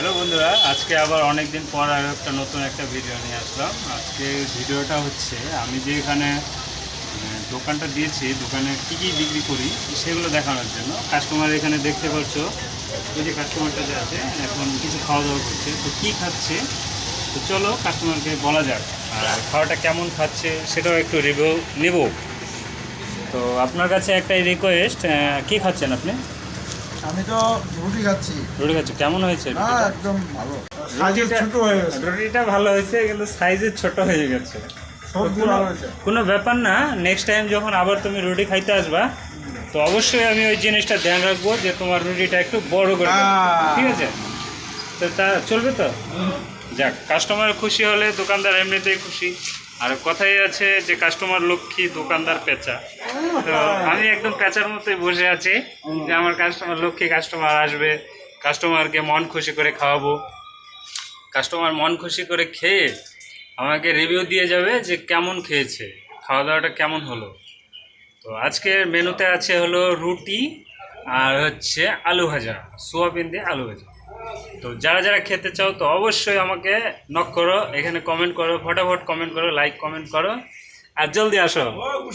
Hello বন্ধুরা, আজকে আবার অনেক দিন পর আর একটা নতুন একটা ভিডিও নিয়ে আসলাম। আজকে ভিডিওটা হচ্ছে, আমি যে এখানে দোকানটা দিয়েছি, দোকানে কী কী বিক্রি করি, সেগুলো দেখানোর জন্য। কাস্টমার এখানে দেখতে পাচ্ছ ওই যে কাস্টমারটা যে আছে, এখন কিছু খাওয়া দাওয়া করছে, তো কী খাচ্ছে? তো চলো কাস্টমারকে বলা যাক, আর খাওয়াটা কেমন খাচ্ছে সেটাও একটু রিভিউ নেব। তো আপনার কাছে একটাই রিকোয়েস্ট কী খাচ্ছেন আপনি? আমি তো রুটি খাচ্ছি। রুটি খাচ্ছে? কেমন হয়েছে রুটিটা? একদম ভালো। সাইজে ছোট হয়ে গেছে। রুটিটা ভালো হয়েছে কিন্তু সাইজে ছোট হয়ে গেছে। সবজি ভালো হয়েছে। কোনো ব্যাপার না নেক্সট টাইম যখন আবার তুমি রুটি খাইতে আসবা তো অবশ্যই আমি ওই জিনিসটা ধ্যান রাখব যে তোমার রুটিটা একটু বড় করে ঠিক আছে? তো তা চলবে তো? যাক কাস্টমার খুশি হলে দোকানদার এমনিতেই খুশি। আর কথাই আছে যে কাস্টমার লক্ষ্মী দোকানদার পেঁচা। তো আমি একদম পেঁচার মতোই বসে আছি যে আমার কাস্টমার লক্ষ্মী কাস্টমার আসবে কাস্টমারকে মন খুশি করে খাওয়াবো। কাস্টমার মন খুশি করে খেয়ে আমাকে রিভিউ দিয়ে যাবে যে কেমন খেয়েছে খাওয়া দাওয়াটা কেমন হলো। তো আজকের মেনুতে আছে হলো রুটি আর হচ্ছে আলু ভাজা সোয়াবিন দিয়ে আলু ভাজা। তো যারা যারা খেতে চাও, তো অবশ্যই আমাকে নক করো, এখানে কমেন্ট করো, ফটাফট কমেন্ট করো লাইক কমেন্ট করো, আর জলদি আসো।